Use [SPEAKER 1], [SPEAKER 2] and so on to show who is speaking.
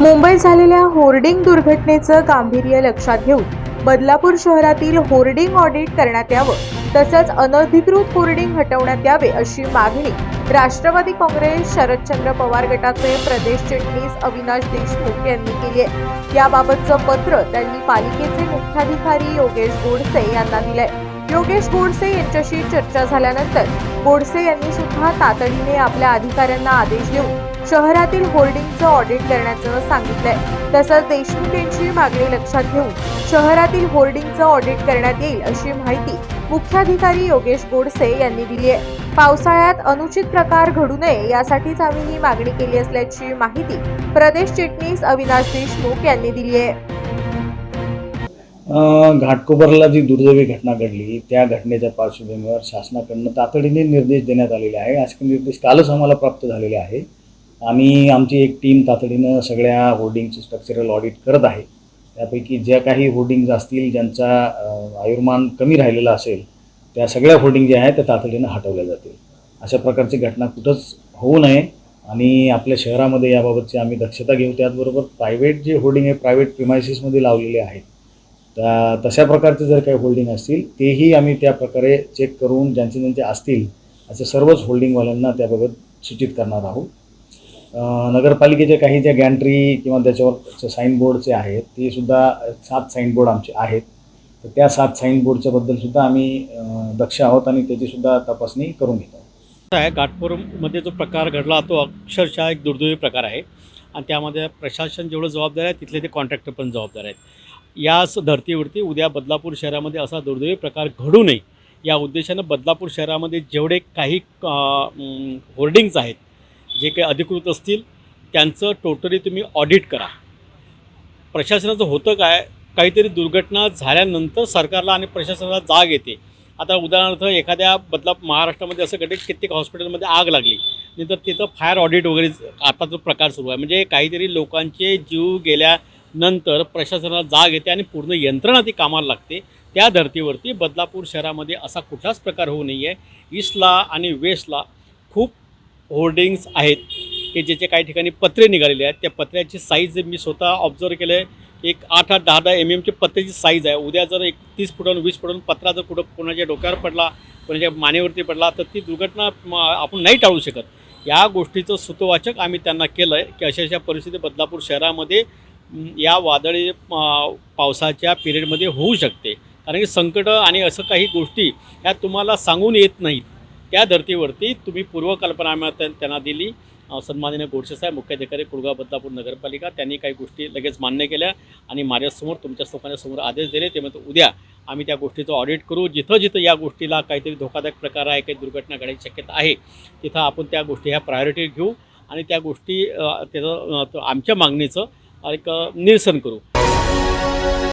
[SPEAKER 1] मुंबईत झालेल्या होर्डिंग दुर्घटनेचं गांभीर्य लक्षात घेऊन बदलापूर शहरातील होर्डिंग ऑडिट करण्यात यावं तसंच अनधिकृत होर्डिंग हटवण्यात यावे अशी मागणी राष्ट्रवादी काँग्रेस शरदचंद्र पवार गटाचे प्रदेश चिटणीस अविनाश देशमुख यांनी केली आहे. याबाबतचं पत्र त्यांनी पालिकेचे मुख्याधिकारी योगेश गोडसे यांना दिलंय. योगेश गोडसे यांच्याशी चर्चा झाल्यानंतर गोडसे यांनी सुद्धा तातडीने आपल्या अधिकाऱ्यांना आदेश देऊन शहरातील होर्डिंगचं ऑडिट करण्याचं सांगितलंय. तसंच देशमुख यांची मागणी लक्षात घेऊन शहरातील होर्डिंगचं ऑडिट करण्यात येईल अशी माहिती मुख्याधिकारी योगेश गोडसे यांनी दिली आहे. पावसाळ्यात अनुचित प्रकार घडू नये यासाठीच आम्ही ही मागणी केली असल्याची माहिती प्रदेश चिटणीस अविनाश देशमुख यांनी दिली आहे.
[SPEAKER 2] घाटकोपरला जी दुर्दैवी घटना घडली त्या घटनेच्या पार्श्वभूमीवर शासनाकडनं तातडीने निर्देश देण्यात आलेले आहे. असे निर्देश कालच आम्हाला प्राप्त झालेले आहे. आम्ही आमची एक टीम तातडीनं सगळ्या होर्डिंगचं स्ट्रक्चरल ऑडिट करत आहे. त्यापैकी ज्या काही होर्डिंग्ज असतील ज्यांचा आयुर्मान कमी राहिलेला असेल त्या सगळ्या होर्डिंग ज्या आहेत त्या तातडीनं हटवल्या जातील. अशा प्रकारची घटना कुठंच होऊ नये आणि आपल्या शहरामध्ये याबाबतची आम्ही दक्षता घेऊ. त्याचबरोबर प्रायव्हेट जे होर्डिंग आहे प्रायव्हेट प्रिमायसिसमध्ये लावलेले आहेत त्या तशा प्रकारचे जर काही होल्डिंग असतील तेही आम्ही त्या प्रकारे चेक करून ज्यांचे ज्यांचे असतील असे सर्वच होल्डिंगवाल्यांना त्याबाबत सूचित करणार आहोत. नगरपालिकेच्या काही ज्या गॅन्ट्री किंवा त्याच्यावर साईनबोर्डचे आहेत ते सुद्धा सात साईनबोर्ड आमचे आहेत. तर त्या सात साईनबोर्डच्या बद्दलसुद्धा आम्ही दक्ष आहोत आणि त्याचीसुद्धा तपासणी करून घेतो.
[SPEAKER 3] आहे घाटपूरमध्ये जो प्रकार घडला तो अक्षरशः एक दुर्दैवी प्रकार आहे. आणि त्यामध्ये प्रशासन जेवढं जबाबदार आहे तिथले ते कॉन्ट्रॅक्टर पण जबाबदार आहेत. याच धर्तीवरती उद्या बदलापूर शहरामध्ये असा दुर्दैवी प्रकार घडू नये या उद्देशानं बदलापूर शहरामध्ये जेवढे काही होर्डिंग्ज आहेत जे काही अधिकृत असतील त्यांचं टोटली तुम्ही ऑडिट करा. प्रशासनाचं होतं काय? काहीतरी दुर्घटना झाल्यानंतर सरकारला आणि प्रशासनाला जाग येते. आता उदाहरणार्थ एखाद्या बदला महाराष्ट्रामध्ये असं घडेल कित्येक हॉस्पिटलमध्ये आग लागली. नंतर तिथं फायर ऑडिट वगैरे आता जो प्रकार सुरू आहे. म्हणजे काहीतरी लोकांचे जीव गेल्यानंतर प्रशासनाला जाग येते आणि पूर्ण यंत्रणा ती कामाला लागते. त्या धर्तीवरती बदलापूर शहरामध्ये असा कुठलाच प्रकार होऊ नये ईस्टला आणि वेस्टला खूप होर्डिंग्स आहेत की ज्याचे काही ठिकाणी पत्रे निघालेले आहेत त्या पत्र्याची साईज मी स्वतः ऑब्झर्व केलं आहे एक आठ आठ दहा दहा एम एमची पत्र्याची साईज आहे. उद्या जर एक तीस फुटांहून वीस फुटांहून पत्रा जर कुठं कोणाच्या डोक्यावर पडला कोणाच्या मानेवरती पडला तर ती दुर्घटना आपण नाही टाळू शकत. या गोष्टीचं सुतवाचक आम्ही त्यांना केलं आहे की अशा अशा परिस्थिती बदलापूर शहरामध्ये या वादळी पावसाच्या पिरियडमध्ये होऊ शकते. कारण की संकट आणि असं काही गोष्टी ह्या तुम्हाला सांगून येत नाहीत. त्या धर्तीवरती तुम्ही पूर्वकल्पना त्यांना दिली. अ, सन्माननीय गोडसे मुख्याधिकारी कुळगाव बदलापूर नगरपालिका त्यांनी काही गोष्टी लगेच मान्य केल्या आणि माझ्यासमोर तुमच्या लोकांच्यासमोर आदेश दिले. ते म्हणतो उद्या आम्ही त्या गोष्टीचं ऑडिट करू. जिथं जिथं या गोष्टीला काहीतरी धोकादायक प्रकार आहे काही दुर्घटना घडायची शक्यता आहे तिथं आपण त्या गोष्टी ह्या प्रायोरिटी घेऊ आणि त्या गोष्टी त्याचं आमच्या मागणीचं एक निरसन करू.